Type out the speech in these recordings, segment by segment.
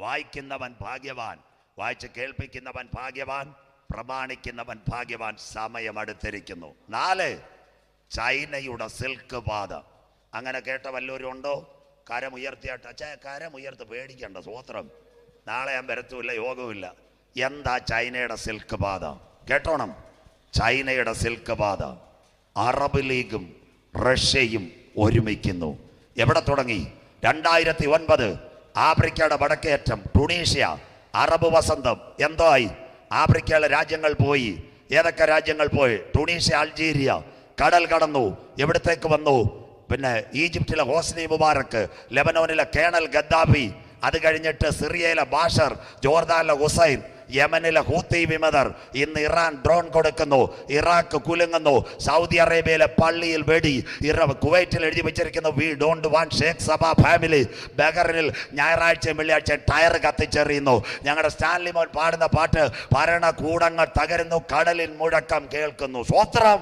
വായിക്കുന്നവൻ ഭാഗ്യവാൻ വായിച്ച് കേൾപ്പിക്കുന്നവൻ ഭാഗ്യവാൻ പ്രമാണിക്കുന്നവൻ ഭാഗ്യവാൻ സമയം അടുത്തിരിക്കുന്നു. നാല് ചൈനയുടെ സിൽക്ക് പാത. അങ്ങനെ കേട്ട വല്ലവരും ഉണ്ടോ കരമുയർത്തിയാട്ട് അച്ഛ കരമുയർത്ത് പേടിക്കണ്ട സ്വോത്രം. നാളെ ഞാൻ വരത്തുമില്ല യോഗവുമില്ല. എന്താ ചൈനയുടെ സിൽക്ക് പാത? കേട്ടോണം. ചൈനയുടെ സിൽക്ക് പാത. അറബ് ലീഗും റഷ്യയും ഒരുമിക്കുന്നു. എവിടെ തുടങ്ങി? രണ്ടായിരത്തി ഒൻപത് ആഫ്രിക്കയുടെ വടക്കേറ്റം ടുണീഷ്യ അറബ് വസന്തം എന്തോ ആയി ആഫ്രിക്കയിലെ രാജ്യങ്ങൾ പോയി. ഏതൊക്കെ രാജ്യങ്ങൾ പോയി? Tunisia Algeria. കടൽ കടന്നു. എവിടത്തേക്ക് വന്നു? പിന്നെ ഈജിപ്തിലെ ഹോസ്നി മുബാറക്ക് ലെബനോനിലെ കേണൽ ഗദ്ദാഫി. അത് കഴിഞ്ഞിട്ട് സിറിയയിലെ ബാഷർ ജോർദാനിലെ ഹുസൈൻ. യമനിലെ ഹൂത്തി വിമതർ ഇന്ന് ഇറാൻ ഡ്രോൺ കൊടുക്കുന്നു ഇറാഖ് കുലുങ്ങുന്നു സൗദി അറേബ്യയിലെ പള്ളിയിൽ വെടി ഇറ കുവൈറ്റിൽ എഴുതി വെച്ചിരിക്കുന്നു വി ഡോണ്ട് വാണ്ട് ഷേഖ് സഭ ഫാമിലി ബഹറിനിൽ ഞായറാഴ്ചയും വെള്ളിയാഴ്ചയും ടയർ കത്തിച്ചെറിയുന്നു. ഞങ്ങളുടെ സ്റ്റാൻലി മോൻ പാടുന്ന പാട്ട് ഭരണകൂടങ്ങൾ തകരുന്നു കടലിൽ മുഴക്കം കേൾക്കുന്നു. സ്വത്രം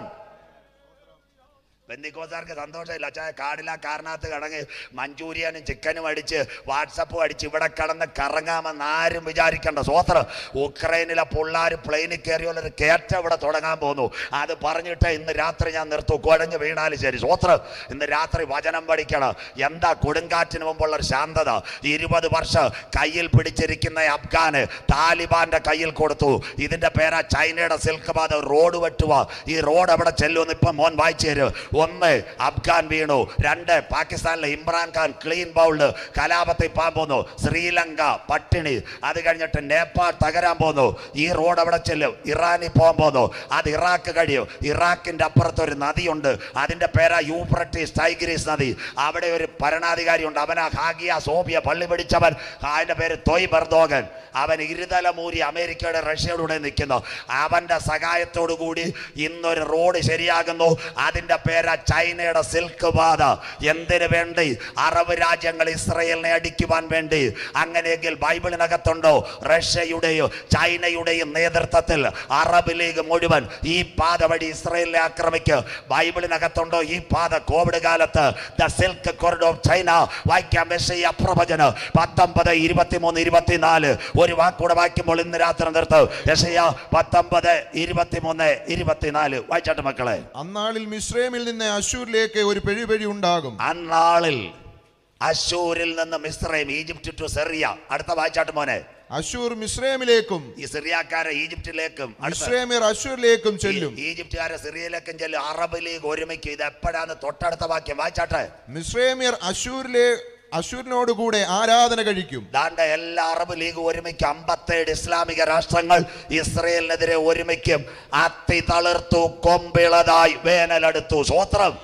ബന്ദിക്കോസാർക്ക് സന്തോഷമില്ല. അച്ഛാ കാടില കാരണത്ത് കടങ്ങി മഞ്ചൂരിയനും ചിക്കനും അടിച്ച് വാട്സപ്പും അടിച്ച് ഇവിടെ കടന്ന് കറങ്ങാമെന്ന് ആരും വിചാരിക്കണ്ട. സ്വോത്രം ഉക്രൈനിലെ പിള്ളേർ പ്ലെയിനിൽ കയറിയുള്ളൊരു കയറ്റം ഇവിടെ തുടങ്ങാൻ പോകുന്നു. അത് പറഞ്ഞിട്ട് ഇന്ന് രാത്രി ഞാൻ നിർത്തും. കുഴഞ്ഞ് വീണാലും ശരി. സ്വോത്രം ഇന്ന് രാത്രി വചനം പഠിക്കണം. എന്താ കൊടുങ്കാറ്റിന് മുമ്പുള്ള ഒരു ശാന്തത? ഇരുപത് വർഷം കയ്യിൽ പിടിച്ചിരിക്കുന്ന അഫ്ഗാന് താലിബാന്റെ കയ്യിൽ കൊടുത്തു. ഇതിന്റെ പേരാ ചൈനയുടെ സിൽക്ക് പാത. റോഡ് വെട്ടുക ഈ റോഡ് എവിടെ ചെല്ലുമെന്ന് ഇപ്പം മോൻ വായിച്ചു തരും. ഒന്ന് അഫ്ഗാൻ വീണു രണ്ട് പാകിസ്ഥാനിലെ ഇമ്രാൻഖാൻ ക്ലീൻ ബൗൾഡ് കലാപത്തിൽ പോകാൻ പോന്നു ശ്രീലങ്ക പട്ടിണി. അത് കഴിഞ്ഞിട്ട് നേപ്പാൾ തകരാൻ പോന്നു. ഈ റോഡ് അവിടെ ചെല്ലും. ഇറാനിൽ പോകാൻ പോന്നു. അത് ഇറാഖ് കഴിയും. ഇറാഖിന്റെ അപ്പുറത്ത് ഒരു നദിയുണ്ട്. അതിന്റെ പേരാ യൂഫ്രട്ടീസ് ടൈഗ്രീസ് നദി. അവിടെ ഒരു ഭരണാധികാരി ഉണ്ട് അവനാ ഹാഗിയ സോഫിയ പള്ളി പിടിച്ചവൻ. അതിന്റെ പേര് തൊയ് ബർദോഗൻ അവൻ ഇരുതലമൂരി അമേരിക്കയുടെ റഷ്യയുടെ കൂടെ നിൽക്കുന്നു. അവന്റെ സഹായത്തോടു കൂടി ഇന്നൊരു റോഡ് ശരിയാകുന്നു. അതിന്റെ പേരാ ചൈനയുടെ സിൽക്ക് പാത എന്തിനു വേണ്ടി? അറബ് രാജ്യങ്ങൾ ഇസ്രയേലിനെ അടിക്കുവാൻ വേണ്ടി. അങ്ങനെയെങ്കിൽ ബൈബിളിനകത്തുണ്ടോ? റഷ്യയുടെയോ ചൈനയുടെയും നേതൃത്വത്തിൽ അറബ് ലീഗ് മുഴുവൻ ഈ പാത വഴി ഇസ്രയേലിനെ ആക്രമിക്കുക ബൈബിളിനകത്തുണ്ടോ ഈ പാത? കോവിഡ് കാലത്ത് ദ സിൽക്ക് കോറിഡോർ ചൈന വായിക്കാൻ മെസ്സിയ പ്രവചന പത്തൊമ്പത് ഇരുപത്തിമൂന്ന് ഇരുപത്തിനാല്. ഒരു വാക്കൂടെ വായിക്കുമ്പോൾ ഇന്ന് രാത്രി നിർത്ത്. യശയ പത്തൊമ്പത് ഇരുപത്തിമൂന്ന് ഇരുപത്തിനാല്. വായിച്ചാട്ട് മക്കളെ. അന്നാളിൽ മിശ്രമിൽ നിന്ന് അശൂരിലേക്ക് ഒരു പെഴുപഴി ഉണ്ടാകും. അന്നാളിൽ അശൂരിൽ നിന്ന് മിസ്രൈം ഈജിപ്റ്റ് ടു സെറിയ. അടുത്ത വായിച്ചാട്ട് മോനെ. അശൂർ മിശ്രമിലേക്കും ഈ സിറിയക്കാരെ ഈജിപ്തിലേക്കും അശൂരിലേക്കും ചെല്ലും. ഈജിപ്റ്റുകാരെ ഈജിപ്തുകാരെ സിറിയയിലേക്കും ചെല്ലും. അറബ് ലീഗ് ഒരുമിക്കും. ഇത് എപ്പോഴാണ് തൊട്ടടുത്ത വാക്യം വായിച്ചാട്ടെ. മിശ്രമിയർ അശൂരിലെ അശൂരിനോടുകൂടെ ആരാധന കഴിക്കും. ദാണ്ട എല്ലാ അറബ് ലീഗ് ഒരുമിക്ക് അമ്പത്തേഴ് ഇസ്ലാമിക രാഷ്ട്രങ്ങൾ ഇസ്രയേലിനെതിരെ ഒരുമിക്കും. അത്തി തളിർത്തു കൊമ്പിളതായി വേനലെടുത്തു. സ്വോത്രം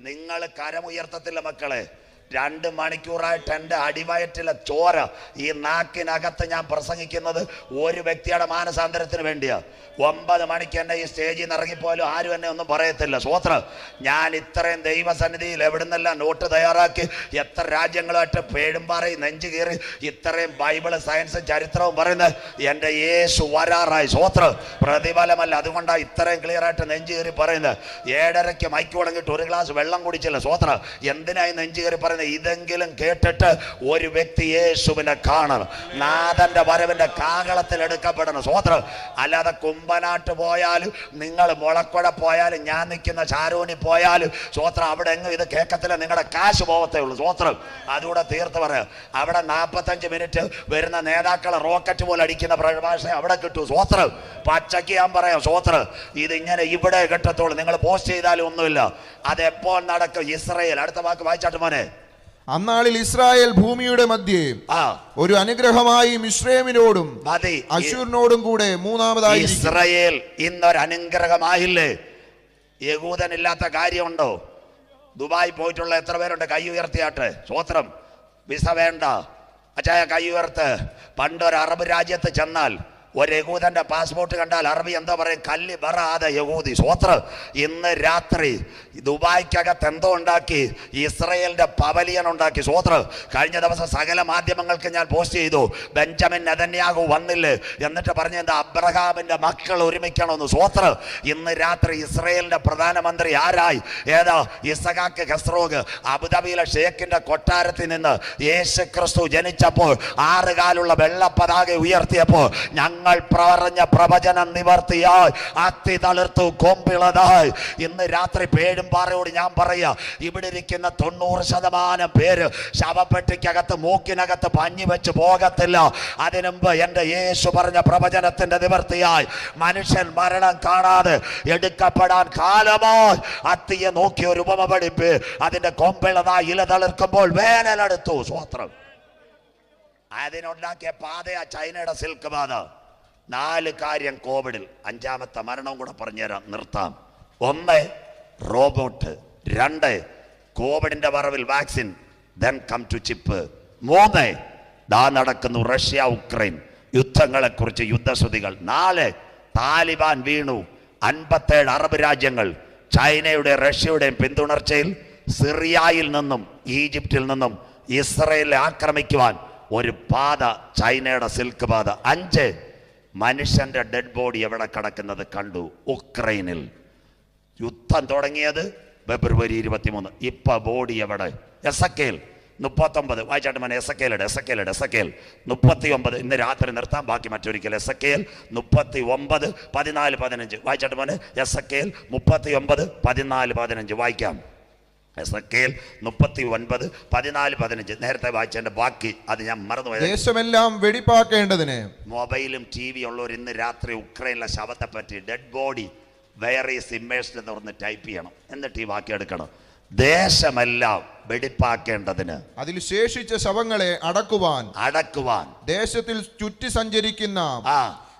നിങ്ങൾ കരമുയർത്തത്തില്ല മക്കളെ. രണ്ട് മണിക്കൂറായിട്ട് എന്റെ അടിവയറ്റിലെ ചോര ഈ നാക്കിനകത്ത് ഞാൻ പ്രസംഗിക്കുന്നത് ഒരു വ്യക്തിയുടെ മാനസാന്തരത്തിന് വേണ്ടിയാ. ഒമ്പത് മണിക്ക് എന്നെ ഈ സ്റ്റേജിൽ നിന്ന് ഇറങ്ങിപ്പോലും ആരും എന്നെ ഒന്നും പറയത്തില്ല. സ്വത്ര ഞാൻ ഇത്രയും ദൈവസന്നിധിയിൽ എവിടുന്നെല്ലാം നോട്ട് തയ്യാറാക്കി എത്ര രാജ്യങ്ങളായിട്ട് പേടും പറയും നെഞ്ചു കീറി ഇത്രയും ബൈബിൾ സയൻസും ചരിത്രവും പറയുന്നത് എന്റെ യേശു വരാറായി. സ്വത്ര പ്രതിഫലമല്ല. അതുകൊണ്ടാണ് ഇത്രയും ക്ലിയർ ആയിട്ട് നെഞ്ചു കീറി പറയുന്നത്. ഏഴരയ്ക്ക് മൈക്ക് തുടങ്ങിയിട്ട് ഒരു ഗ്ലാസ് വെള്ളം കുടിച്ചില്ല. സ്വത്ര എന്തിനായി നെഞ്ചു കയറി പറയുന്നത്? ഇതെങ്കിലും കേട്ടിട്ട് ഒരു വ്യക്തി യേശുവിനെ കാണണം. നാഥന്റെ വരവിന്റെ കാകളത്തിൽ എടുക്കപ്പെടണം. സ്വോത്രം അല്ലാതെ കുമ്പനാട്ട് പോയാലും നിങ്ങൾ മുളക്കുഴ പോയാലും ഞാൻ നിൽക്കുന്ന ചാരോണി പോയാലും സ്വോത്രം അവിടെ എങ്ങും ഇത് കേൾക്കത്തില്ല. നിങ്ങളുടെ കാശ് പോകത്തേ ഉള്ളൂ. സ്വോത്രം അതുകൂടെ തീർത്ത് പറയാം അവിടെ നാൽപ്പത്തഞ്ച് മിനിറ്റ് വരുന്ന നേതാക്കളെ റോക്കറ്റ് പോലെ അടിക്കുന്ന പ്രഭാഷ അവിടെ കിട്ടൂ. സ്വോത്രം പച്ചയ്ക്ക് ഞാൻ പറയാം. സ്വോത്രം ഇതിങ്ങനെ ഇവിടെ കിട്ടത്തുള്ളൂ. നിങ്ങൾ പോസ്റ്റ് ചെയ്താലും ഒന്നുമില്ല. അതെപ്പോൾ നടക്കും? ഇസ്രയേൽ. അടുത്ത വാക്ക് വായിച്ചാട്ട് മോനെ. അന്നാളിൽ ഇസ്രായേൽ ഭൂമിയുടെ മധ്യേ ഒരു അനുഗ്രഹമായി മിശ്രേമിനോടും അശൂരിനോടും കൂടെ മൂന്നാമതായി ഇസ്രായേൽ ഇന്നൊരു അനുഗ്രഹമായില്ലേ? യകൂദനില്ലാത്ത കാര്യമുണ്ടോ? ദുബായ് പോയിട്ടുള്ള എത്ര പേരുണ്ട്? കൈ ഉയർത്തിയാട്ട്. സ്വോത്രം. വിസ വേണ്ട. അച്ചായ കൈ ഉയർത്ത്. പണ്ടൊരു അറബ് രാജ്യത്ത് ചെന്നാൽ ഒരു യഹൂദന്റെ പാസ്പോർട്ട് കണ്ടാൽ അറബി എന്താ പറയും കല്ല് ബറാതെ യഹൂദി. സ്വോത്ര ഇന്ന് രാത്രി ദുബായ്ക്കകത്ത് എന്തോ ഉണ്ടാക്കി? ഇസ്രയേലിന്റെ പവലിയൻ ഉണ്ടാക്കി. സ്വോത്ര കഴിഞ്ഞ ദിവസം സകല മാധ്യമങ്ങൾക്ക് ഞാൻ പോസ്റ്റ് ചെയ്തു. ബെഞ്ചമിൻ നെതന്യാഹു വന്നില്ലേ? എന്നിട്ട് പറഞ്ഞ എന്താ? അബ്രഹാമിന്റെ മക്കൾ ഒരുമിക്കണമെന്ന്. സ്വോത്ര ഇന്ന് രാത്രി ഇസ്രയേലിന്റെ പ്രധാനമന്ത്രി ആരായി? ഏതാ? ഇസഹാക്ക് ഖസ്രോഗ് അബുദാബിയിലെ ഷേഖിന്റെ കൊട്ടാരത്തിൽ നിന്ന് യേശു ക്രിസ്തു ജനിച്ചപ്പോൾ ആറുകാലുള്ള വെള്ള പതാക ഉയർത്തിയപ്പോൾ ഞങ്ങൾ പറഞ്ഞ പ്രവചനം നിവർത്തിയായി. അത്തി തളിർത്തു കൊമ്പിളതായി. ഇന്ന് രാത്രി പേഴുംപാറയോട് ഞാൻ പറയാ ഇവിടെ ഇരിക്കുന്ന തൊണ്ണൂറ് ശതമാനം പേര് ശവപ്പെട്ടിക്കകത്ത് മൂക്കിനകത്ത് പഞ്ഞി വെച്ച് പോകത്തില്ല. അതിനുമ്പ് എന്റെ യേശു പറഞ്ഞ പ്രവചനത്തിന്റെ നിവർത്തിയായി. മനുഷ്യൻ മരണം കാണാതെ എടുക്കപ്പെടാൻ കാലമായി. അത്തിയെ നോക്കി ഒരു ഉപമ പഠിപ്പ്. അതിന്റെ കൊമ്പിളതായി ഇല തളിർക്കുമ്പോൾ വേനലെടുത്തു സ്വത്രം. അതിനുണ്ടാക്കിയ പാതയാ ചൈനയുടെ സിൽക്ക് പാത. നാല് കാര്യം കോവിഡിൽ. അഞ്ചാമത്തെ മരണവും കൂടെ പറഞ്ഞുതരാം. നിർത്താം. ഒന്ന് റോബോട്ട്. രണ്ട് കോവിഡിന്റെ വറവിൽ vaccine. Then come to chip മൂന്ന് ദാ നടക്കുന്നു റഷ്യ ഉക്രൈൻ. യുദ്ധങ്ങളെ കുറിച്ച് യുദ്ധശ്രുതികൾ. നാല് താലിബാൻ വീണു. അൻപത്തേഴ് അറബ് രാജ്യങ്ങൾ ചൈനയുടെ റഷ്യയുടെയും പിന്തുണർച്ചയിൽ സിറിയയിൽ നിന്നും ഈജിപ്തിൽ നിന്നും ഇസ്രയേലിനെ ആക്രമിക്കുവാൻ ഒരു പാത ചൈനയുടെ സിൽക്ക് പാത. അഞ്ച് മനുഷ്യന്റെ ഡെഡ് ബോഡി എവിടെ കിടക്കുന്നത് കണ്ടു? ഉക്രൈനിൽ. യുദ്ധം തുടങ്ങിയത് ഫെബ്രുവരി ഇരുപത്തിമൂന്ന്. ഇപ്പൊ ബോഡി എവിടെ? എസക്കേൽ. മുപ്പത്തൊമ്പത്. വായിച്ചാട്ട് മോനെ എസക്കേലുടെ എസ് എസക്കേൽ. മുപ്പത്തി ഒമ്പത് ഇന്ന് രാത്രി നിർത്താം ബാക്കി മറ്റൊരിക്കൽ. എസക്കേൽ മുപ്പത്തി ഒമ്പത് പതിനാല് പതിനഞ്ച്. വായിച്ചാട്ട് മോനെ എസക്കേൽ മുപ്പത്തി ഒമ്പത് പതിനാല് പതിനഞ്ച്. വായിക്കാം. എസക്കേൽ മുപ്പത്തി ഒൻപത് പതിനാല് പതിനഞ്ച്. നേരത്തെ വായിച്ചതിന്റെ ബാക്കി അത് ഞാൻ മറന്നുപോയത്. ദേശമെല്ലാം വെടിപ്പാക്കേണ്ടതിന്. മൊബൈലും ടി വി ഉള്ളവർ ഇന്ന് രാത്രി ഉക്രൈനിലെ ശവത്തെ പറ്റി dead body where is immersed എന്ന് പറഞ്ഞ് ടൈപ്പ് ചെയ്യണം. എന്നിട്ട് ഈ ബാക്കി എടുക്കണം. ദേശമെല്ലാം വെടിപ്പാക്കേണ്ടതിന്. അതിൽ ശേഷിച്ച ശവങ്ങളെ അടക്കുവാൻ. അടക്കുവാൻ. ദേശത്തിൽ ചുറ്റി സഞ്ചരിക്കുന്ന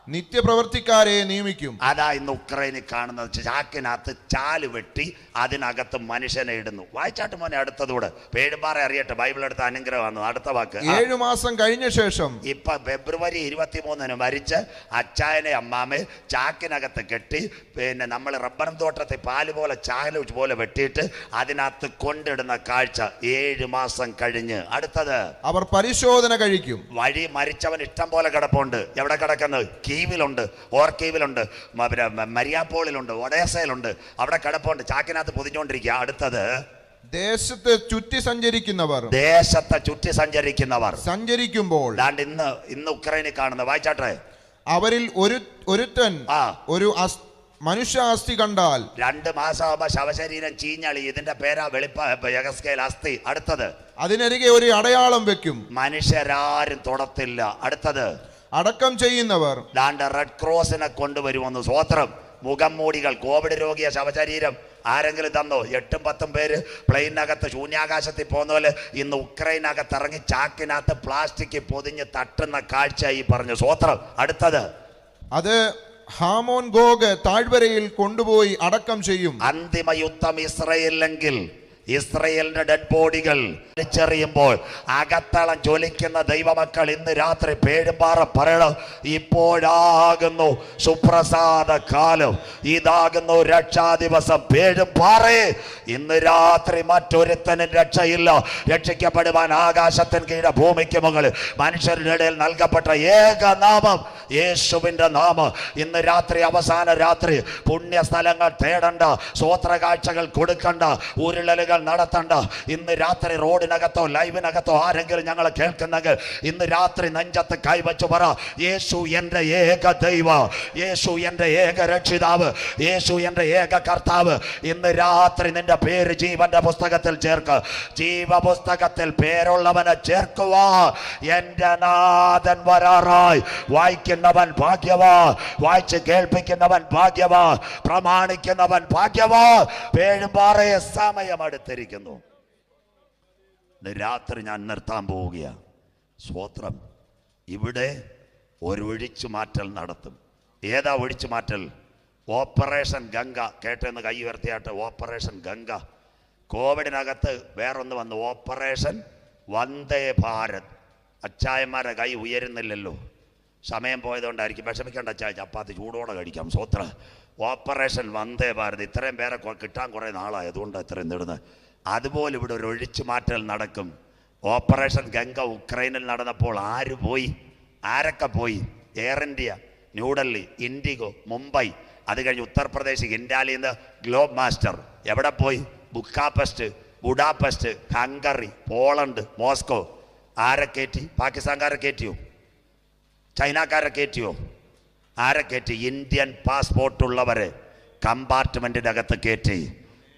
നിത്യപ്രവർത്തിക്കാരെ നിയമിക്കും. അതാ ഇന്ന് ഉക്രൈനിൽ കാണുന്നത്? ചാക്കിനകത്ത് ചാൽ വെട്ടി അതിനകത്ത് മനുഷ്യനെ ഇടുന്നു. വായിച്ചാട്ട് മോനെ അടുത്തതൂടെ. പേടുമാറെ അറിയട്ടെ ബൈബിൾ എടുത്ത അനുഗ്രഹമാണ്. അടുത്ത വാക്ക്. ഏഴു മാസം കഴിഞ്ഞ ശേഷം ഇപ്പൊ ഫെബ്രുവരി ഇരുപത്തിമൂന്നിന് മരിച്ച് അച്ചായനെ അമ്മാമെ ചാക്കിനകത്ത് കെട്ടി പിന്നെ നമ്മൾ റബ്ബറും തോട്ടത്തെ പാൽ പോലെ ചാൽ പോലെ വെട്ടിയിട്ട് അതിനകത്ത് കൊണ്ടിടുന്ന കാഴ്ച ഏഴ് മാസം കഴിഞ്ഞ്. അടുത്തത് അവർ പരിശോധന കഴിക്കും. വഴി മരിച്ചവൻ ഇഷ്ടം പോലെ കിടപ്പുണ്ട്. എവിടെ കിടക്കുന്നത് കീവിലുണ്ട് ഓർക്കീവിലുണ്ട് പിന്നെ മരിയാപ്പോളിലുണ്ട് ഒഡേസയിലുണ്ട്. അവിടെ കിടപ്പുണ്ട് ചാക്കിനകത്ത് പൊതിഞ്ഞുകൊണ്ടിരിക്കുക. അടുത്തത്? ദേശത്തെ ചുറ്റി സഞ്ചരിക്കുന്നവർ. ദേശത്തെ ചുറ്റി സഞ്ചരിക്കുന്നവർ. സഞ്ചരിക്കുമ്പോൾ ദാണ്ട് ഇന്ന് ഇന്ന് ഉക്രൈനിൽ കാണുന്ന വായിച്ചാട്ടെ? അവരിൽ ഒരു ഒരുത്തൻ ആ. ഒരു അസ്- മനുഷ്യ അസ്ഥി കണ്ടാൽ രണ്ട് മാസമാകുമ്പോ ശവശരീരം ചീഞ്ഞളി. ഇതിന്റെ പേരാ വെളിപ്പകസ്കേൽ അസ്ഥി. അടുത്തത്? അതിനരികെ ഒരു അടയാളം വെക്കും. മനുഷ്യരാരും തൊടത്തില്ല. അടുത്തത്? അടക്കം ചെയ്യുന്നവർ. ദാണ്ട് റെഡ് ക്രോസിനെ കൊണ്ടുവരുമെന്ന് സ്വോത്രം. മുഖം മൂടികൾ കോവിഡ് രോഗിയ ശവശരീരം ആരെങ്കിലും തന്നോ? എട്ടും പത്തും പേര് പ്ലെയിനകത്ത് ശൂന്യാകാശത്തിൽ പോകുന്ന പോലെ ഇന്ന് ഉക്രൈനകത്ത് ഇറങ്ങി ചാക്കിനകത്ത് പ്ലാസ്റ്റിക് പൊതിഞ്ഞ് തട്ടുന്ന കാഴ്ച ഈ പറഞ്ഞു സ്വോത്രം. അടുത്തത്. അത് ഹാമോൻ ഗോഗ് താഴ്വരയിൽ കൊണ്ടുപോയി അടക്കം ചെയ്യും. അന്തിമ യുദ്ധം ഇസ്രയേലിലെങ്കിൽ ഇസ്രയേലിന്റെ ഡെഡ് ബോഡികൾ തിരിച്ചറിയുമ്പോൾ അകത്തളം ജ്വലിക്കുന്ന ദൈവമക്കൾ ഇന്ന് രാത്രി പേഴുംപാറ പറയണം ഇപ്പോഴാകുന്നു സുപ്രസാദ കാലം. ഇതാകുന്നു രക്ഷാ ദിവസം ഇന്ന് രാത്രി മറ്റൊരുത്തനും രക്ഷയില്ല. രക്ഷിക്കപ്പെടുവാൻ ആകാശത്തിന് കീഴ ഭൂമിക്ക് മുകളിൽ മനുഷ്യരുടെ നൽകപ്പെട്ട ഏക നാമം യേശുവിന്റെ നാമം. ഇന്ന് രാത്രി അവസാന രാത്രി. പുണ്യ സ്ഥലങ്ങൾ തേടണ്ട സ്വോത്ര കാഴ്ചകൾ കൊടുക്കണ്ട ഉരുളലുകൾ നടത്തണ്ട. ഇന്ന് രാത്രി റോഡിനകത്തോ ലൈവിനകത്തോ ആരെങ്കിലും ഞങ്ങൾ കേൾക്കുന്നെങ്കിൽ ഇന്ന് രാത്രി നെഞ്ചത്ത് കൈവച്ചു പറ യേശു എന്റെ ഏക ദൈവ യേശു എന്റെ ഏക രക്ഷിതാവ് യേശു എന്റെ ഏക കർത്താവ്. ഇന്ന് രാത്രി നിന്റെ പേര് ജീവന്റെ പുസ്തകത്തിൽ ചേർക്ക്. ജീവപുസ്തകത്തിൽ പേരുള്ളവനെ ചേർക്കുവാ. എന്റെ നാഥൻ വരാറായി. വായിക്കുന്നവൻ ഭാഗ്യവാ. വായിച്ച് കേൾപ്പിക്കുന്നവൻ ഭാഗ്യവാ. പ്രമാണിക്കുന്നവൻ ഭാഗ്യവാ. പേഴുംപാറയെ സമയം അടുത്തിരിക്കുന്നു ഇന്ന് രാത്രി ഞാൻ നിർത്താൻ പോവുകയാണ് സ്വോത്രം ഇവിടെ ഒരു ഒഴിച്ചു മാറ്റൽ നടത്തും. ഏതാ ഒഴിച്ചു മാറ്റൽ? ഓപ്പറേഷൻ ഗംഗ. കേട്ടെന്ന് കൈ ഉയർത്തിയാട്ട്. ഓപ്പറേഷൻ ഗംഗ. കോവിഡിനകത്ത് വേറൊന്ന് വന്നു. ഓപ്പറേഷൻ വന്ദേ ഭാരത്. അച്ചായന്മാരെ കൈ ഉയരുന്നില്ലല്ലോ. സമയം പോയതുകൊണ്ടായിരിക്കും. വിഷമിക്കേണ്ട അച്ചായ. ചപ്പാത്തി ചൂടോടെ കഴിക്കാം. സ്വത്ര ഓപ്പറേഷൻ വന്ദേ ഭാരത്. ഇത്രയും പേരെ കിട്ടാൻ കുറേ നാളായി. അതുകൊണ്ടാണ് ഇത്രയും നേടുന്നത്. അതുപോലെ ഇവിടെ ഒരു ഒഴിച്ചു മാറ്റൽ നടക്കും. ഓപ്പറേഷൻ ഗംഗ ഉക്രൈനിൽ നടന്നപ്പോൾ ആര് പോയി? ആരൊക്കെ പോയി? Air India New Delhi IndiGo Mumbai. അത് കഴിഞ്ഞ് ഉത്തർപ്രദേശ് ഇൻഡാലിൽ നിന്ന് ഗ്ലോബ് മാസ്റ്റർ. എവിടെ പോയി? ബുക്കാപെസ്റ്റ് ബുഡാപെസ്റ്റ് ഹംഗറി പോളണ്ട് മോസ്കോ. ആരെ കയറ്റി പാകിസ്ഥാൻകാരെ കയറ്റിയോ ചൈനക്കാരെ കയറ്റിയോ ആരെ കയറ്റി ഇന്ത്യൻ പാസ്പോർട്ട് കമ്പാർട്ട്മെന്റിനകത്ത് കയറ്റി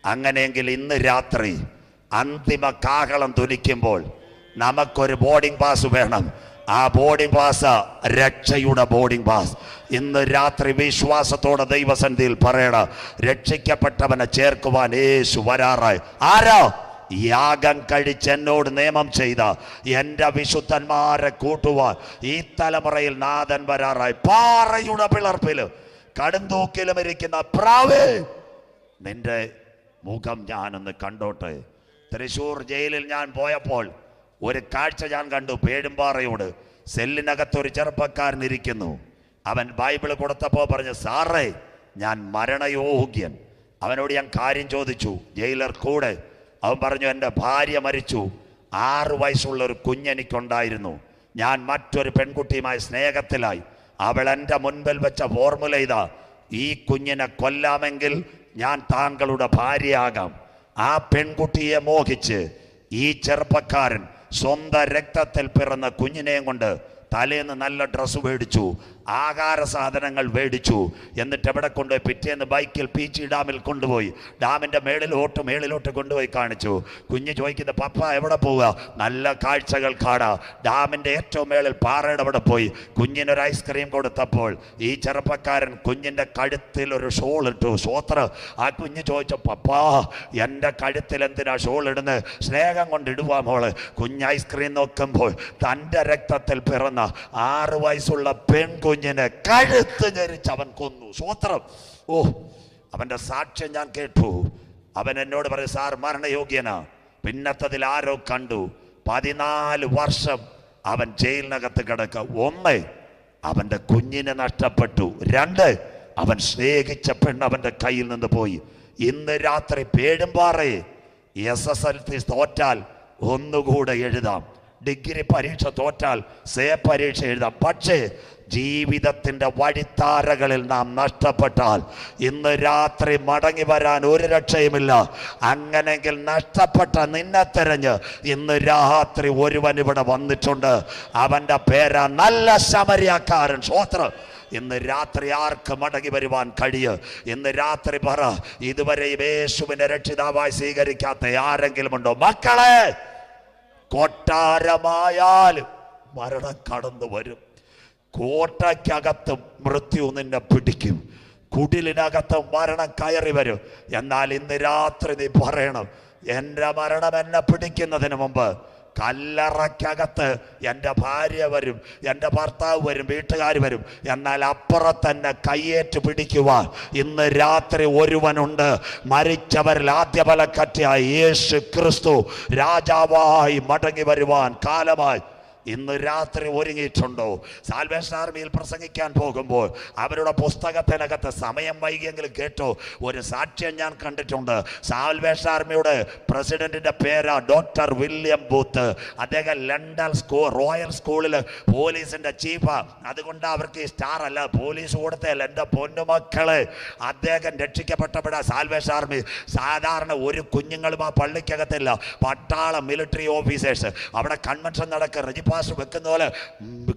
അങ്ങനെയെങ്കിൽ ഇന്ന് രാത്രി അന്തിമ കാഹളം തുലിക്കുമ്പോൾ നമുക്കൊരു ബോർഡിംഗ് പാസ് വേണം. ആ ബോർഡിംഗ് പാസ് രക്ഷയുടെ ബോർഡിംഗ് പാസ് ഇന്ന് രാത്രി വിശ്വാസത്തോടെ ദൈവസന്ധിയിൽ പറയണം രക്ഷിക്കപ്പെട്ടവനെ ചേർക്കുവാൻ യേശു വരാറായി. ആരോ? യാഗം കഴിച്ച് എന്നോട് നിയമം ചെയ്ത എന്റെ വിശുദ്ധന്മാരെ കൂട്ടുവാൻ ഈ തലമുറയിൽ നാഥൻ വരാറായി. പാറയുടെ പിളർപ്പിൽ കടുന്തൂക്കിലും ഇരിക്കുന്ന പ്രാവേ നിന്റെ മുഖം ഞാനൊന്ന് കണ്ടോട്ടെ. തൃശൂർ ജയിലിൽ ഞാൻ പോയപ്പോൾ ഒരു കാഴ്ച ഞാൻ കണ്ടു. പേടുംപാറയോട് സെല്ലിനകത്ത് ഒരു ചെറുപ്പക്കാരൻ ഇരിക്കുന്നു. അവൻ ബൈബിൾ കൊടുത്തപ്പോൾ പറഞ്ഞു സാറേ ഞാൻ മരണയോഗ്യൻ. അവനോട് ഞാൻ കാര്യം ചോദിച്ചു. ജയിലർ കൂടെ അവൻ പറഞ്ഞു എന്റെ ഭാര്യ മരിച്ചു. ആറ് വയസ്സുള്ള ഒരു കുഞ്ഞെനിക്കുണ്ടായിരുന്നു ഞാൻ മറ്റൊരു പെൺകുട്ടിയുമായി സ്നേഹത്തിലായി. അവൾ എന്റെ മുൻപിൽ വെച്ച ഫോർമുല ഇതാ. ഈ കുഞ്ഞിനെ കൊല്ലാമെങ്കിൽ ഞാൻ താങ്കളുടെ ഭാര്യയാകാം. ആ പെൺകുട്ടിയെ മോഹിച്ച് ഈ ചെറുപ്പക്കാരൻ സ്വന്തം രക്തത്തിൽ പിറന്ന കുഞ്ഞിനെയും കൊണ്ട് തലേന്ന് നല്ല ഡ്രസ്സ് മേടിച്ചു. ആഹാര സാധനങ്ങൾ മേടിച്ചു. എന്നിട്ട് എവിടെ കൊണ്ടുപോയി? പിറ്റേന്ന് ബൈക്കിൽ പീച്ചി ഡാമിൽ കൊണ്ടുപോയി. ഡാമിന്റെ മേളിലോട്ട് മേളിലോട്ട് കൊണ്ടുപോയി കാണിച്ചു. കുഞ്ഞ് ചോദിക്കുന്ന പപ്പ എവിടെ പോവുക? നല്ല കാഴ്ചകൾ കാണാ. ഡാമിന്റെ ഏറ്റവും മേളിൽ പാറയുടെ അവിടെ പോയി. കുഞ്ഞിനൊരു ഐസ്ക്രീം കൊടുത്തപ്പോൾ ഈ ചെറുപ്പക്കാരൻ കുഞ്ഞിന്റെ കഴുത്തിൽ ഒരു ഷോൾ ഇട്ടു. സ്വോത്ര ആ കുഞ്ഞ് ചോദിച്ച പപ്പാ എന്റെ കഴുത്തിൽ എന്തിനാ ഷോൾ ഇടുന്നത്? സ്നേഹം കൊണ്ട് ഇടുവാ മോൾ. കുഞ്ഞ് ഐസ്ക്രീം നോക്കുമ്പോൾ തന്റെ രക്തത്തിൽ പിറന്ന ആറ് വയസ്സുള്ള പെൺകുഞ്ഞിനെ കഴുത്ത് ഞെരിച്ച് അവൻ കൊന്നു. സ്വോത്രം. ഓ അവന്റെ സാക്ഷ്യം ഞാൻ കേട്ടു. അവൻ എന്നോട് പറയും സാർ മരണയോഗ്യനാ. പിന്നത്തതിൽ ആരോ കണ്ടു. പതിനാല് വർഷം അവൻ ജയിലിനകത്ത് കിടക്ക. ഒന്ന് അവന്റെ കുഞ്ഞിനെ നഷ്ടപ്പെട്ടു. രണ്ട് അവൻ സ്നേഹിച്ച പെണ്ണ് അവന്റെ കയ്യിൽ നിന്ന് പോയി. ഇന്ന് രാത്രി പേടുംപാറയെ എസ് എസ് എൽ സി തോറ്റാൽ ഒന്നുകൂടെ എഴുതാം. ഡിഗ്രി പരീക്ഷ തോറ്റാൽ സേ പരീക്ഷ എഴുതാം. പക്ഷേ ജീവിതത്തിന്റെ വഴിത്താരകളിൽ നാം നഷ്ടപ്പെട്ടാൽ ഇന്ന് രാത്രി മടങ്ങി വരാൻ ഒരു രക്ഷയുമില്ല. അങ്ങനെങ്കിൽ നഷ്ടപ്പെട്ട നിന്നെ തെരഞ്ഞ് ഇന്ന് രാത്രി ഒരുവൻ ഇവിടെ വന്നിട്ടുണ്ട്. അവന്റെ പേരാ നല്ല ശമരിയാക്കാരൻ സ്വോത്രം ഇന്ന് രാത്രി ആർക്ക് മടങ്ങി വരുവാൻ കഴിയ? ഇന്ന് രാത്രി പറ ഇതുവരെ യേശുവിനെ രക്ഷിതാവായി സ്വീകരിക്കാത്ത ആരെങ്കിലും ഉണ്ടോ? മക്കളെ കൊട്ടാരമായാലും മരണം കടന്നു വരും. കോട്ടയ്ക്കകത്ത് മൃത്യു നിന്നെ പിടിക്കും. കുടിലിനകത്ത് മരണം കയറി വരും. എന്നാൽ ഇന്ന് രാത്രി നീ പറയണം എന്റെ മരണം എന്നെ പിടിക്കുന്നതിന് മുമ്പ് കല്ലറയ്ക്കകത്ത് എന്റെ ഭാര്യ വരും എന്റെ ഭർത്താവ് വരും വീട്ടുകാർ വരും. എന്നാൽ അപ്പുറത്തന്നെ കയ്യേറ്റ് പിടിക്കുവാൻ ഇന്ന് രാത്രി ഒരുവനുണ്ട്. മരിച്ചവരിൽ ആദ്യ ബലക്കറ്റിയായി യേശു ക്രിസ്തു രാജാവായി മടങ്ങി വരുവാൻ കാലമായി ഇന്ന് രാത്രി ഒരുങ്ങിയിട്ടുണ്ടോ? സാൽവേഷൻ ആർമിയിൽ പ്രസംഗിക്കാൻ പോകുമ്പോൾ അവരുടെ പുസ്തകത്തിനകത്ത് സമയം വൈകിയെങ്കിലും കേട്ടോ ഒരു സാക്ഷ്യം ഞാൻ കണ്ടിട്ടുണ്ട്. സാൽവേഷൻ ആർമിയുടെ പ്രസിഡന്റിന്റെ പേരാ ഡോക്ടർ വില്യം ബൂത്ത് അദ്ദേഹം ലണ്ടൻ സ്കൂൾ റോയൽ സ്കൂളിൽ പോലീസിന്റെ ചീഫാ അതുകൊണ്ട് അവർക്ക് ഈ സ്റ്റാർ അല്ല പോലീസ് കൊടുത്തല്ല എന്റെ പൊന്നുമക്കൾ അദ്ദേഹം രക്ഷിക്കപ്പെട്ടപ്പോഴാ സാൽവേഷൻ ആർമി സാധാരണ ഒരു കുഞ്ഞുങ്ങളും ആ പള്ളിക്കകത്തില്ല. പട്ടാള മിലിറ്ററി ഓഫീസേഴ്സ് അവിടെ കൺവെൻഷൻ നടക്കുക. റെജിപ്പാസ് വെക്കുന്ന പോലെ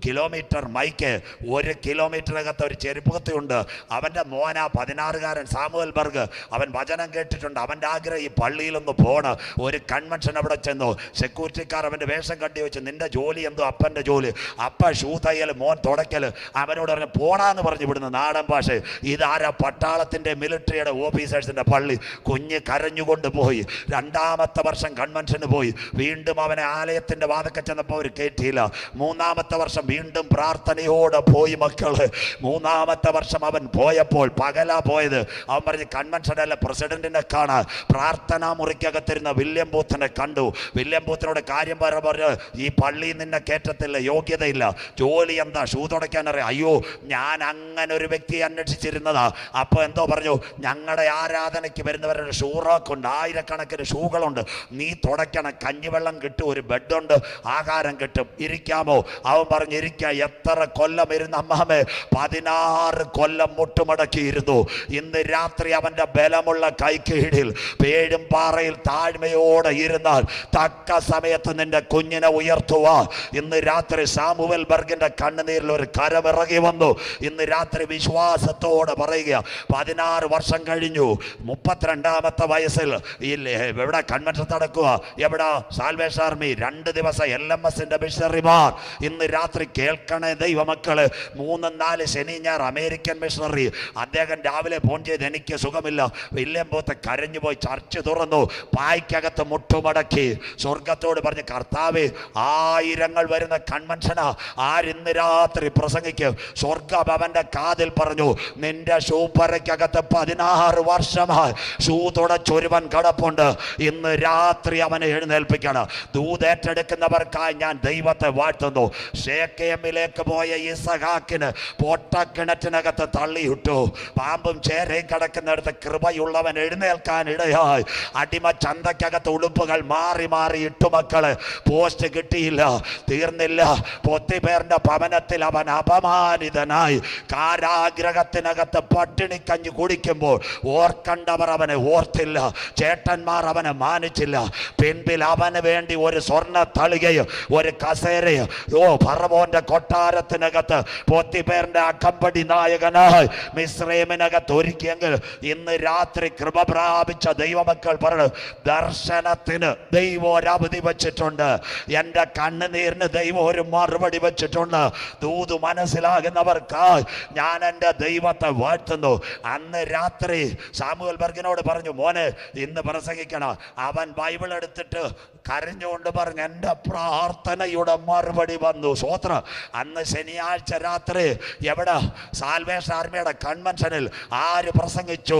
കിലോമീറ്റർ മൈക്ക് ഒരു കിലോമീറ്ററിനകത്ത് ഒരു ചെരുപ്പുകത്തുണ്ട് അവന്റെ മോന പതിനാറുകാരൻ സാമുവൽ ബർഗ് അവൻ വചനം കേട്ടിട്ടുണ്ട്. അവന്റെ ആഗ്രഹം ഈ പള്ളിയിലൊന്ന് പോണ്. ഒരു കൺവെൻഷൻ അവിടെ ചെന്നു. സെക്യൂരിറ്റിക്കാർ അവന്റെ വേഷം കണ്ടി വെച്ച് നിന്റെ ജോലി എന്തോ? അപ്പന്റെ ജോലി. അപ്പ ഷൂ തയ്യൽ മോൻ തുടയ്ക്കൽ. അവനോട് പറഞ്ഞു പോണാന്ന് പറഞ്ഞു വിടുന്ന നാടൻ ഭാഷ. ഇതാരാ പട്ടാളത്തിന്റെ മിലിറ്ററിയുടെ ഓഫീസേഴ്സിന്റെ പള്ളി? കുഞ്ഞ് കരഞ്ഞുകൊണ്ട് പോയി. രണ്ടാമത്തെ വർഷം കൺവെൻഷന് പോയി. വീണ്ടും അവനെ ആലയത്തിന്റെ വാതൊക്കെ ചെന്നപ്പോൾ അവർ കയറ്റി കിട്ടിയില്ല മൂന്നാമത്തെ വർഷം വീണ്ടും പ്രാർത്ഥനയോടെ പോയി മക്കൾ. മൂന്നാമത്തെ വർഷം അവൻ പോയപ്പോൾ പകലാ പോയത്. അവൻ പറഞ്ഞ് കൺവെൻഷനിലെ പ്രസിഡന്റിനെ കാണാൻ പ്രാർത്ഥനാ മുറിക്കകത്തിരുന്ന വില്യം ബൂത്തിനെ കണ്ടു. വില്യം ബൂത്തിനോട് കാര്യം പറഞ്ഞു പറഞ്ഞ് ഈ പള്ളി നിന്നെ കയറ്റത്തില്ല യോഗ്യതയില്ല. ജോലി എന്താ? ഷൂ തുടയ്ക്കാൻ അറിയാം. അയ്യോ ഞാൻ അങ്ങനെ ഒരു വ്യക്തിയെ അന്വേഷിച്ചിരുന്നതാ. അപ്പോൾ എന്തോ പറഞ്ഞു ഞങ്ങളുടെ ആരാധനയ്ക്ക് വരുന്നവരുടെ ഷൂ റാക്കുണ്ട്. ആയിരക്കണക്കിന് ഷൂകളുണ്ട്. നീ തുടയ്ക്കണം. കഞ്ഞിവെള്ളം കിട്ടും ഒരു ബെഡുണ്ട്. ആഹാരം കിട്ടും. ഇരിക്കാമോ? അവൻ പറഞ്ഞു ഇരിക്ക എത്ര കൊല്ലം ഇരുന്ന അമ്മാമേ പതിനാറ് കൊല്ലം മുട്ടുമടക്കിയിരുന്നു. ഇന്ന് രാത്രി അവന്റെ ബലമുള്ള കൈക്കീഴിൽ പേഴും പാറയിൽ താഴ്മയോടെ ഇരുന്നാൽ തക്ക സമയത്ത് നിന്റെ കുഞ്ഞിനെ ഉയർത്തുക ഇന്ന് രാത്രി സാമുവൽ ബർഗിന്റെ കണ്ണുനീരിൽ ഒരു കരമിറങ്ങി വന്നു. ഇന്ന് രാത്രി വിശ്വാസത്തോടെ പറയുക പതിനാറ് വർഷം കഴിഞ്ഞു മുപ്പത്തിരണ്ടാമത്തെ വയസ്സിൽ ഇല്ലേ എവിടെ കൺവെൻഷൻ നടക്കുക? എവിടെ? സാൽവേഷൻ ആർമി രണ്ട് ദിവസം എൽ എം എസിന്റെ മിഷണറിമാർ. ഇന്ന് രാത്രി കേൾക്കണേ ദൈവമക്കൾ. മൂന്നും നാല് ശനി ഞാർ അമേരിക്കൻ മിഷണറി. അദ്ദേഹം രാവിലെ ഫോൺ ചെയ്ത് എനിക്ക് സുഖമില്ല. വില്യം പോത്ത് കരഞ്ഞു പോയി ചർച്ച് തുറന്നു. പായ്ക്കകത്ത് മുട്ടുമടക്കി. സ്വർഗത്തോട് പറഞ്ഞ് കർത്താവ് ആയിരങ്ങൾ വരുന്ന കൺവെൻഷനാ. ആരിന്ന് രാത്രി പ്രസംഗിക്കും? സ്വർഗം അവന്റെ കാതിൽ പറഞ്ഞു നിന്റെ ഷൂപ്പറയ്ക്കകത്ത് പതിനാറ് വർഷമായി ഷൂ തുടച്ചൊരുവൻ കടപ്പുണ്ട്. ഇന്ന് രാത്രി അവനെ എഴുന്നേൽപ്പിക്കണം. ദൂതേറ്റെടുക്കുന്നവർക്കായി ഞാൻ ദൈവത്തെ വാഴ്ത്തുന്നു. ഷേക്കേമിലേക്ക് പോയ ഈ ഇസഹാക്കിന് പൊട്ടക്കിണറ്റിനകത്ത് തള്ളിയിട്ടു. പാമ്പും ചേരയും കിടക്കുന്നിടത്ത് കൃപയുള്ളവൻ എഴുന്നേൽക്കാൻ ഇടയായി. അടിമ ചന്തക്കകത്ത് ഉടുപ്പുകൾ മാറി മാറി ഇട്ടു മക്കൾ. പോസ്റ്റ് കിട്ടിയില്ല തീർന്നില്ല. പൊത്തിപേറിന്റെ ഭവനത്തിൽ അവൻ അപമാനിതനായി. കാരാഗ്രഹത്തിനകത്ത് പട്ടിണിക്കഞ്ഞ് കുടിക്കുമ്പോൾ ഓർക്കണ്ടവർ അവനെ ഓർത്തില്ല ചേട്ടന്മാർ അവനെ മാനിച്ചില്ല. പിൻപിൽ അവന് വേണ്ടി ഒരു സ്വർണ തളികയും ഒരു കസേരയും ഓ ഫറവോന്റെ കൊട്ടാരത്തിനകത്ത് പോത്തിപേറിന്റെ അക്കമ്പടി നായകനായി മിശ്രേമിനകത്ത് ഒരുക്കിയെങ്കിൽ ഇന്ന് രാത്രി കൃപ പ്രാപിച്ച ദൈവമക്കൾ പറഞ്ഞു ദർശനത്തിന് ദൈവം ഒരവധി വച്ചിട്ടുണ്ട്. എന്റെ കണ്ണുനീരിന് ദൈവം ഒരു മറുപടി വെച്ചിട്ടുണ്ട്. ദൂത് മനസ്സിലാകുന്നവർക്കായി ഞാൻ എന്റെ ദൈവത്തെ വാഴ്ത്തുന്നു. അന്ന് രാത്രി സാമുവൽ ബർഗിനോട് പറഞ്ഞു മോനെ ഇന്ന് പ്രസംഗിക്കണം. അവൻ ബൈബിൾ എടുത്തിട്ട് കരഞ്ഞുകൊണ്ട് പറഞ്ഞു എന്റെ പ്രാർത്ഥനയുടെ മറുപടി വന്നു സ്വോത്ര അന്ന് ശനിയാഴ്ച രാത്രി എവിടെ? സാൽവേഷൻ ആർമിയുടെ കൺവെൻഷനിൽ ആര് പ്രസംഗിച്ചു?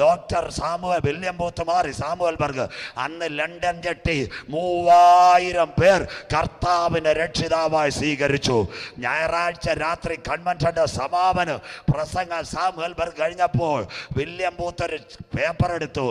ഡോക്ടർ സാമുവൽ വില്യം ബൂത്ത് മാറി സാമുവൽ ബർഗ് അന്ന് ലണ്ടൻ ജെട്ടി മൂവായിരം പേർ കർത്താവിനെ രക്ഷിതാവായി സ്വീകരിച്ചു. ഞായറാഴ്ച രാത്രി കൺവെൻഷന്റെ സമാപന പ്രസംഗം സാമുവൽ ബർഗ് കഴിഞ്ഞപ്പോൾ വില്യം ബൂത്ത് ഒരു പേപ്പർ എടുത്തു.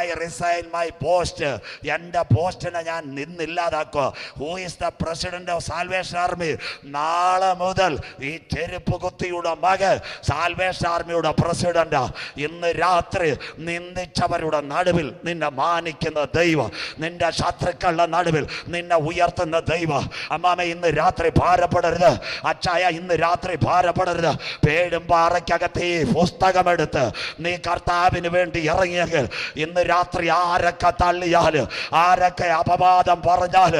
ഐ റിസൈൻ മൈ പോസ്റ്റ് എന്റെ പോസ്റ്റിനെ ഞാൻ നിന്നില്ലാതാക്കുക who is the president of salvation army നാളെ മുതൽ ഈ ചെരുപ്പ് കുത്തിയുടെ മകൻ സാൽവേഷൻ ആർമിയുടെ പ്രസിഡന്റ്. ഇന്ന് രാത്രി നിന്ദിച്ചവരുടെ നടുവിൽ നിന്നെ മാനിക്കുന്ന ദൈവം നിന്റെ ശത്രുക്കളുടെ നടുവിൽ നിന്നെ ഉയർത്തുന്ന ദൈവം. അമ്മാമ ഇന്ന് രാത്രി ഭാരപ്പെടരുത്. അച്ചായ ഇന്ന് രാത്രി ഭാരപ്പെടരുത്. പേടും പാറയ്ക്കകത്ത് ഈ പുസ്തകമെടുത്ത് നീ കർത്താവിന് വേണ്ടി ഇറങ്ങിയെങ്കിൽ ഇന്ന് രാത്രി ആരൊക്കെ തള്ളിയാൽ ആരൊക്കെ അപവാദം പറഞ്ഞാൽ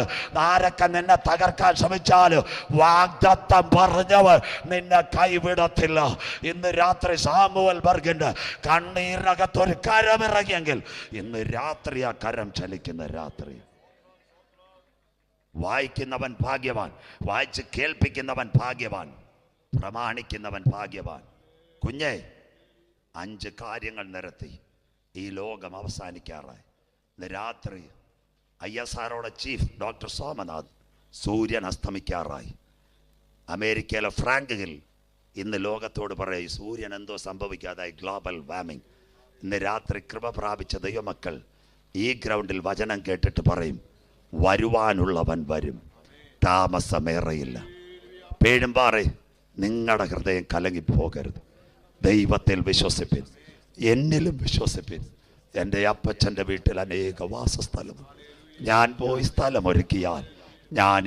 ആരൊക്കെ നിന്നെ തകർക്കാൻ ശ്രമിച്ചാൽ വാഗ്ദത്തം പറഞ്ഞവർ നിന്നെ കൈവിടത്തില്ല. ഇന്ന് രാത്രി സാമുവൽ ബർഗിന്റെ കണ്ണീരിനകത്തൊരു കരമിറങ്ങിയെങ്കിൽ ഇന്ന് രാത്രി ആ കരം ചലിക്കുന്ന രാത്രി. വായിക്കുന്നവൻ ഭാഗ്യവാൻ വായിച്ച് കേൾപ്പിക്കുന്നവൻ ഭാഗ്യവാൻ പ്രമാണിക്കുന്നവൻ ഭാഗ്യവാൻ. കുഞ്ഞേ അഞ്ച് കാര്യങ്ങൾ നിരത്തി ഈ ലോകം അവസാനിക്കാറായി. ഇന്ന് രാത്രി ഐ എസ് ആറോടെ ചീഫ് ഡോക്ടർ സോമനാഥ് സൂര്യൻ അസ്തമിക്കാറായി. അമേരിക്കയിലെ ഫ്രാങ്കിൽ ഇന്ന് ലോകത്തോട് പറയും സൂര്യൻ എന്തോ സംഭവിക്കാതായി ഗ്ലോബൽ വാമിംഗ്. ഇന്ന് രാത്രി കൃപ പ്രാപിച്ച ദൈവമക്കൾ ഈ ഗ്രൗണ്ടിൽ വചനം കേട്ടിട്ട് പറയും വരുവാനുള്ളവൻ വരും താമസമേറയില്ല. പേഴുമ്പാറെ നിങ്ങളുടെ ഹൃദയം കലങ്ങി പോകരുത് ദൈവത്തിൽ വിശ്വസിപ്പിൻ എന്നിലും വിശ്വസിപ്പിൻ. എന്റെ അപ്പച്ചന്റെ വീട്ടിൽ അനേക വാസസ്ഥലം ഞാൻ പോയി സ്ഥലം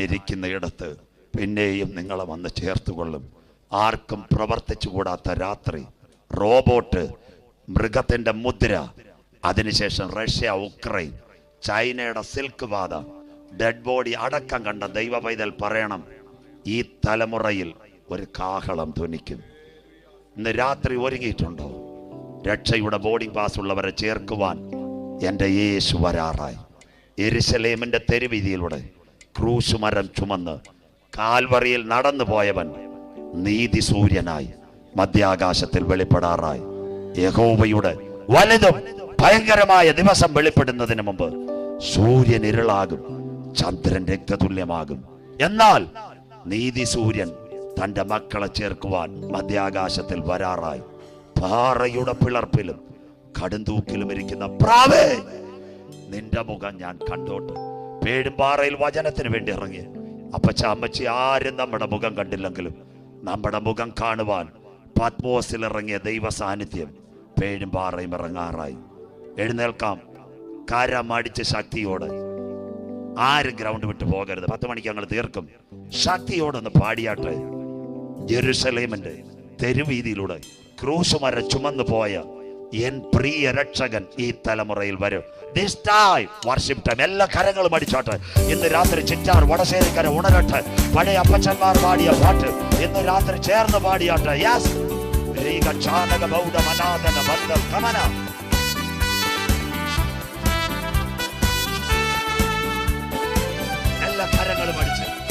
ഇരിക്കുന്ന ഇടത്ത് പിന്നെയും നിങ്ങളെ വന്ന് ചേർത്തുകൊള്ളും. ആർക്കും പ്രവർത്തിച്ചു കൂടാത്ത രാത്രി റോബോട്ട് മൃഗത്തിന്റെ മുദ്ര അതിനുശേഷം റഷ്യ ഉക്രൈൻ ചൈനയുടെ സിൽക്ക് പാത ഡെഡ് ബോഡി അടക്കം കണ്ട ദൈവ പൈതൽ പറയണം ഈ തലമുറയിൽ ഒരു കാഹളം ധ്വനിക്കും. ഇന്ന് രാത്രി ഒരുങ്ങിയിട്ടുണ്ടോ? രക്ഷയുടെ ബോർഡിംഗ് പാസ് ഉള്ളവരെ ചേർക്കുവാൻ എന്റെ യേശു വരാറായി. എരുസലേമിന്റെ തെരുവീതിയിലൂടെ ക്രൂശ് മരം ചുമന്ന് കാൽവറിയിൽ നടന്നു പോയവൻ നീതി സൂര്യനായി മധ്യാകാശത്തിൽ വെളിപ്പെടാറായി. യഹോവയുടെ വലുതും ഭയങ്കരമായ ദിവസം വെളിപ്പെടുന്നതിന് മുമ്പ് സൂര്യൻ ഇരുളാകും ചന്ദ്രൻ രക്തതുല്യമാകും. എന്നാൽ നീതി സൂര്യൻ തന്റെ മക്കളെ ചേർക്കുവാൻ മധ്യാകാശത്തിൽ വരാറായി. പാറയുടെ പിളർപ്പിലും കടുന്തൂക്കിലും ഇരിക്കുന്ന പ്രാവേ നിന്റെ മുഖം ഞാൻ കണ്ടോട്ട്. പേടുംപാറയിൽ വചനത്തിന് വേണ്ടി ഇറങ്ങി. അപ്പച്ച അമ്മച്ചി ആരും നമ്മുടെ മുഖം കണ്ടില്ലെങ്കിലും നമ്മുടെ മുഖം കാണുവാൻ പത്മോസിൽ ഇറങ്ങിയ ദൈവ സാന്നിധ്യം പേടുംപാറയും ഇറങ്ങാറായി. എഴുന്നേൽക്കാം. കരം അടിച്ച് ശക്തിയോടെ. ആരും ഗ്രൗണ്ട് വിട്ട് പോകരുത്. പത്ത് മണിക്ക് ഞങ്ങൾ തീർക്കും. ശക്തിയോടൊന്ന് പാടിയാട്ടെ. ജെറുസലേമിന്റെ തെരുവീതിയിലൂടെ ക്രൂശുമര ചുമന്നു പോയ എൻ പ്രിയ രക്ഷകൻ ഈ തലമുറയിൽ വരും. ദിസ് ടൈം വർഷിപ്പ് ടൈം എല്ലാ കരങ്ങളും അടിച്ചോട്ടെ. ഇന്ന് രാത്രി ചിറ്റാർ വടശ്ശേരിക്കര ഉണരട്ടെ. പഴയ അപ്പച്ചന്മാർ പാടിയ പാട്ട് ഇന്ന് രാത്രി ചേർന്ന് പാടിയാട്ടെ. യെസ് ചാനക ബൗഡ മനാദന ബന്ധം. കമന എല്ലാ കരങ്ങളും അടിച്ച്.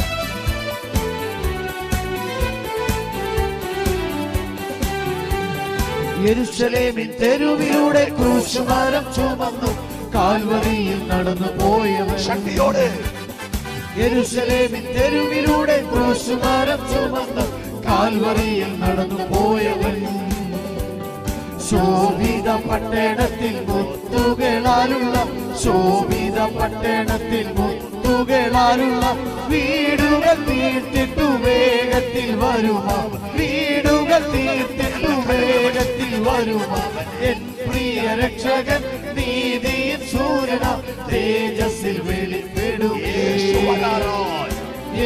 യെരുശലേമിൻ തെരുവിലൂടെ ക്രൂശുമരം ചുമന്നു. കാൽവറിയിൽ നടന്നു പോയവൻ ശക്തിയോടെ. യെരുശലേമിൻ തെരുവിലൂടെ ക്രൂശുമരം ചുമന്നു. കാൽവറിയിൽ നടന്നു പോയവൻ ശോഭിത പട്ടണത്തിൽ മുത്തുകളാലുള്ള ശോഭിത പട്ടണത്തിൽ മുകളാലുള്ള വീടുകൾ തീർത്തിട്ടു വേഗത്തിൽ വരുമ? വീടുകൾ തീർത്തിട്ടു വേഗത്തിൽ വരുമ? എൻ പ്രിയ രക്ഷകൻ നീതിയിൽ സൂര്യന തേജസ്സിൽ വെളിപ്പെടുകേ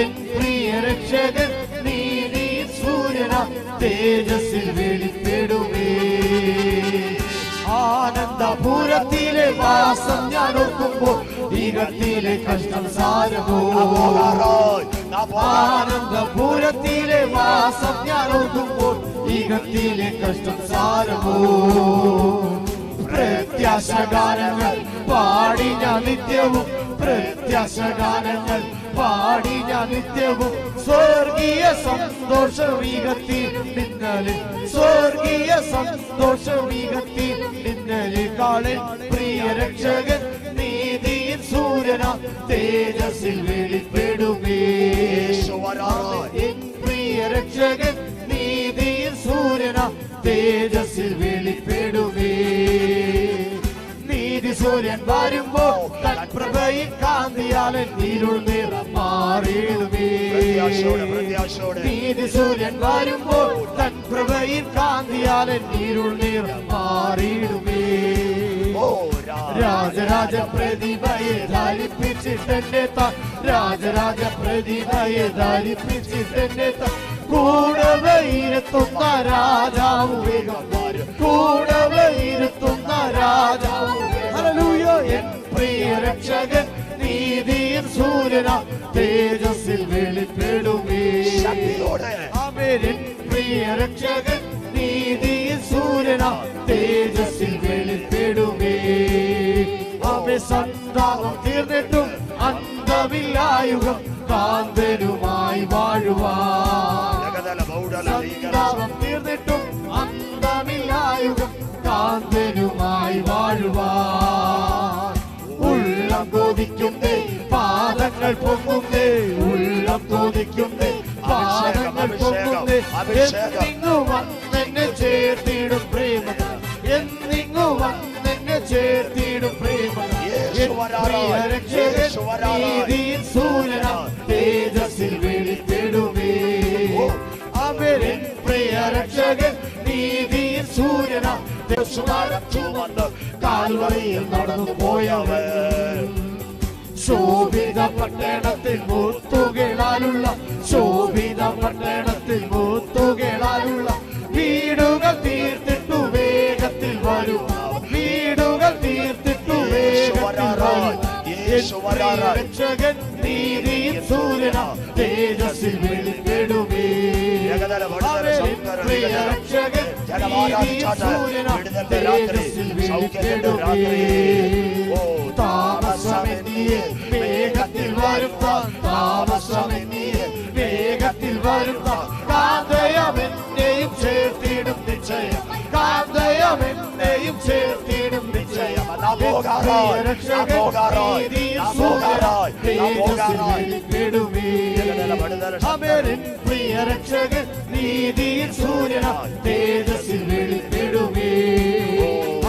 എൻ പ്രിയ രക്ഷകൻ നീതിയിൽ സൂര്യന തേജസ്സിൽ വെളിപ്പെടുകേ ആനന്ദപുരത്തിലെ വാസം ഞാൻ ഒക്കുമ്പോൾ ഈകത്തിലെ കഷ്ടം സാരമോ ആനന്ദപുരത്തിലെ വാസം ഞാൻ ഓർക്കുമ്പോൾ ഈകത്തിലെ കഷ്ടം സാരമോ പ്രത്യാശ ഗാനങ്ങൾ പാടി ഞാൻ നിത്യവും പ്രത്യാശ ഗാനങ്ങൾ പാടി ഞാൻ നിത്യവും. സ്വർഗീയ സന്തോഷ വീഗത്തിൽ നിന്നലിൽ സ്വർഗീയ സന്തോഷ വീഗത്തിൽ നിന്നലിൽ. കാളിൽ പ്രിയ രക്ഷകൻ നീതിயின் സൂര്യന തേജസ്സിൽ വെളിപ്പെടുമേ. എൻ പ്രിയ രക്ഷകൻ നീതിயின் സൂര്യന തേജസ്സിൽ വെളിപ്പെടുമേ. നീതി സൂര്യൻ വരുമ്പോ തൻ പ്രഭയിൽ നീരുൾ നിറം മാറിയിടുമേ. നീതി സൂര്യൻ വരുമ്പോൾ തൻ പ്രഭയിൽ നീരുൾ നിറം മാറിയിടുമേ. ഓ രാജരാജ പ്രതിഭയെ ധാരിപ്പിച്ചിട്ടെന്നെ താൻ രാജരാജ പ്രതിഭയെ ധാരിപ്പിച്ചിട്ടെന്നെ താൻ കൂടവയിരുത്തുന്ന രാജാവ് വേഗം വരും. രാജാവ് ഹലലൂയോ എൻ പ്രിയ രക്ഷകൻ നീതിയും സൂര്യന. തേജസ്സിൽ വെളിപ്പെടുമേ ആമേൻ. എൻ പ്രിയ രക്ഷകൻ നീതിയും സൂര്യന തേജസ്സിൽ വെളിപ്പെടുമേ അവ സന്താപം തീർന്നിട്ടും അന്തമില്ലായുഗം കാന്തനുമായി വാഴുവാ. തീർന്നിട്ടും അന്തമില്ലായുഗം കാന്തനുമായി വാഴുവാൻ ഉള്ളം കൊതിക്കുന്നേ പാദങ്ങൾ പൊങ്ങുന്നേ. ഉള്ളം കൊതിക്കുന്നേ പാദങ്ങൾ പൊങ്ങുന്നേ. ചേർത്തിടും പ്രേമ എന്നിങ്ങു വന്നെന്നെ ചേർത്തിടും പ്രേമ രീതിയിൽ സൂര്യന തേജസ്സിൽ വിളിത്തിടുമേ അവരിൻ പ്രിയരക്ഷകൻ നീതിയിൽ സൂര്യന ചുമന്ന് കാൽവറിയിൽ നടന്നു പോയവർ ശോഭിത പട്ടണത്തിൽ മുത്തുകളാലുള്ള ശോഭിത പട്ടണത്തിൽ മുത്തുകളാലുള്ള വീടുകൾ തീർത്തിട്ടു വേഗത്തിൽ വരും. വീടുകൾ തീർത്തിട്ടു വേഗത്തിൽ വരും. രക്ഷകൻ നീതിயின் സൂര്യന. തേജസ്സിൽ വെളിപ്പെടുമേ രാത്രി. ഓ, താമസമെന്നിയെ വേഗത്തിൽ വരും താൻ താമസമെന്നിയെ വരും കാന്തയമെന്നെയും ചേർത്തിടും നിശ്ചയം കാന്തയമെന്നെയും ചേർത്തിടും അമരൻ പ്രിയ രക്ഷകൻ നീതിയിൽ സൂര്യന തേജസ്സിൽ വെളിപ്പെടുമേ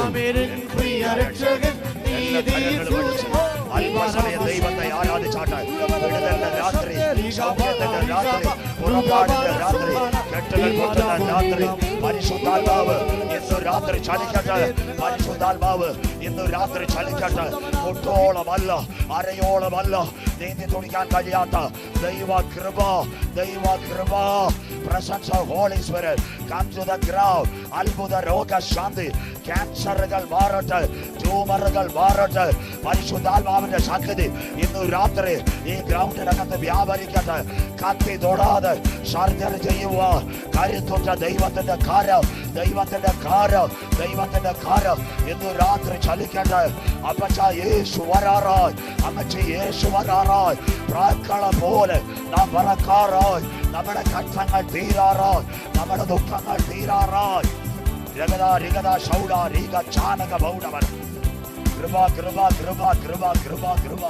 അമരൻ പ്രിയ രക്ഷകൻ നീതിയിൽ അല്പസമയം ദൈവത്തെ ആരാധിച്ചാട്ടെ. രാത്രി സൗഖ്യത്തിന്റെ രാത്രി പുറപ്പാടിന്റെ രാത്രി കെട്ടുകൾ പൊട്ടുന്ന രാത്രി പരിശുദ്ധാത്മാവ് ഇന്ന് രാത്രി ചലിക്കട്ടെ പരിശുദ്ധാത്മാവ് ഇന്ന് രാത്രി ചലിക്കട്ടെ മുട്ടോളമല്ല അരയോളമല്ല നീന്തി തുണിക്കാൻ കഴിയാത്ത ദൈവ കൃപ ദൈവ കൃപ presence of holy spirit come to the ground അത്ഭുത രോഗശാന്തി ക്യാൻസറുകൾ മാറട്ടെ ട്യൂമറുകൾ മാറട്ടെ പരിശുദ്ധാത്മാവിന്റെ ശക്തി ഇന്ന് രാത്രി ഈ ഗ്രൗണ്ടിനകത്ത് വ്യാപരിക്കട്ടെ കത്തി തൊടാതെ സർജറി ചെയ്യുക കരുത്തുറ്റ ദൈവത്തിന്റെ കാരം ദൈവത്തിന്റെ കാരം ദൈവത്തിന്റെ കാരം ഇന്ന് രാത്രി ചലിക്കട്ടെ. അപ്പച്ച യേശു വരാറായി. അമ്മച്ചി യേശു വരാറായി. പ്രാക്കള പോലെ നാം വറക്കാറായി. നമ്മുടെ കഷ്ടങ്ങൾ തീരാറായി. നമ്മുടെ ദുഃഖങ്ങൾ തീരാറായി. രഗത രിഗദ ശൗഡ രീഗ ചാനക ബൗഡവൻ കൃപ കൃപ കൃപ കൃപ കൃപ കൃപ.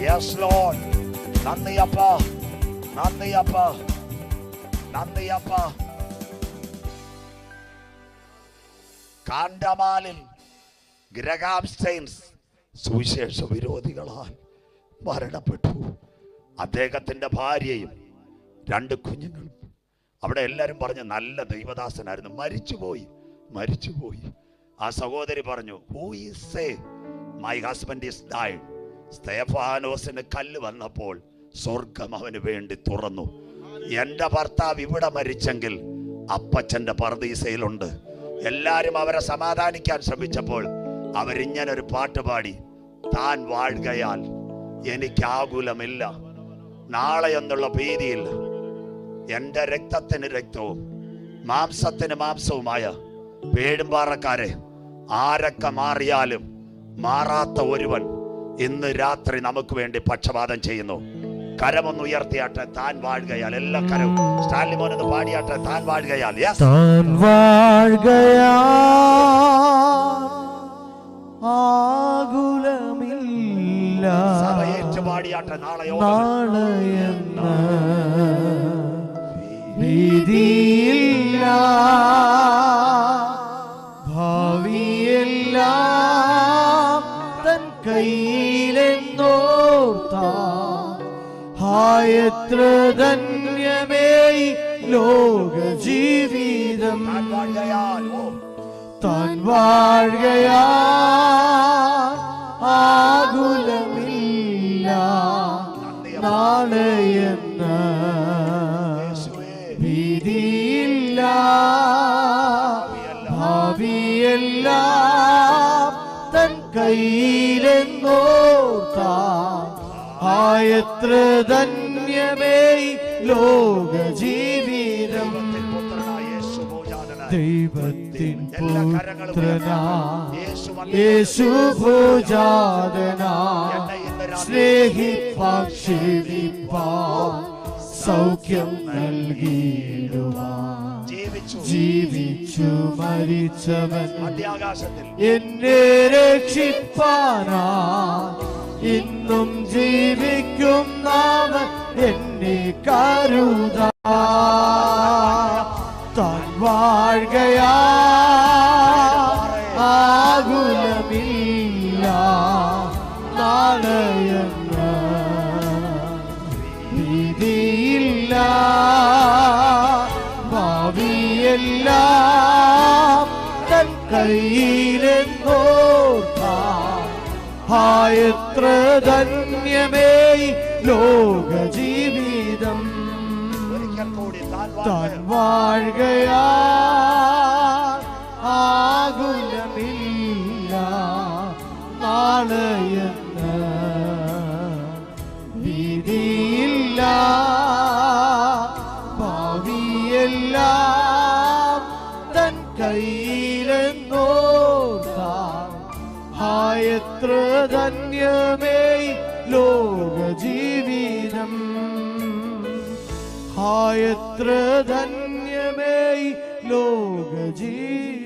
യെസ് ലോർഡ് നന്ദിയപ്പ നന്ദിയപ്പ നന്ദിയപ്പ കാണ്ടമാലിൽ ഗ്രഹാംസ്റ്റൈൻസ് സുവിശേഷ വിരോധികളാൽ മരണപ്പെട്ടു. അദ്ദേഹത്തിന്റെ ഭാര്യയും രണ്ട് കുഞ്ഞുങ്ങളും. അവിടെ എല്ലാവരും പറഞ്ഞു നല്ല ദൈവദാസനായിരുന്നു. മരിച്ചുപോയി. മരിച്ചുപോയി. ആ സഹോദരി പറഞ്ഞു who is my husband is died സ്തേഫാനോസിന് കല്ല് വന്നപ്പോൾ സ്വർഗം അവന് വേണ്ടി തുറന്നു. എന്റെ ഭർത്താവ് ഇവിടെ മരിച്ചെങ്കിൽ അപ്പച്ചന്റെ പർദീസയിലുണ്ട്. എല്ലാവരും അവരെ സമാധാനിക്കാൻ ശ്രമിച്ചപ്പോൾ അവരിങ്ങനെ ഒരു പാട്ട് പാടി താൻ വാഴുകയാൽ എനിക്ക് ആകുലമില്ല. നാളെ എന്നുള്ള ഭീതിയില്ല. എന്റെ രക്തത്തിന് രക്തവും മാംസത്തിന് മാംസവുമായ പേടുംപാറക്കാരെ ആരൊക്കെ മാറിയാലും മാറാത്ത ഒരുവൻ ഇന്ന് രാത്രി നമുക്ക് വേണ്ടി പക്ഷപാതം ചെയ്യുന്നു. കരമൊന്ന് ഉയർത്തിയാട്ടെ താൻ വാഴുകയാൽ എല്ലാ കരവും. സ്റ്റാൻലി മോനൊന്ന് പാടിയാട്ടെ താൻ വാഴുകയാൽ. താൻ വാഴ്കയാ ആകുലമില്ല. സഭയേറ്റ് പാടിയാട്ടെ നാളെ നാളെയെന്ന ഭീതിയില്ല ഭാവിയെല്ലാം തൻ കയ്യിലെന്നോർത്താ ഹായത്ര ധന്യമേ ഈ ലോക ജീവിതം താൻ വാഴുകയാ. ആകുലമില്ല. നാളെയെന്ന ഭീതിയില്ല. കയ്യിലെന്നോർത്താ ആയത്ര ധന്യമേ ഈ ലോക ജീവിതം യേശു ഭോജാതനായി. ദൈവത്തിൻ പുത്രനാ യേശു ഭോജാതനാ സ്നേഹിപ്പാൻ ക്ഷേമിപ്പാൻ സൗഖ്യം നൽകിയിടുവാൻ ജീവിച്ചു മരിച്ചവൻ എന്നെ രക്ഷിപ്പാനാ ഇന്നും ജീവിക്കും നാമ എന്നെ കരുതാ താൻ വാഴുകയാ ആകുലമില്ല. നാളെയെന്ന ഹായത്ര ധന്യമേ ലോക ജീവിതം താൻ താൻ വാഴുക. വാഴുകയാ ആകുലമില്ല നാളെയെന്ന ധന്യമേ ലോകജീവിതം ലോക ജീവിതം ഹായത്ര ധന്യമേ ഈ ലോക ജീവിതം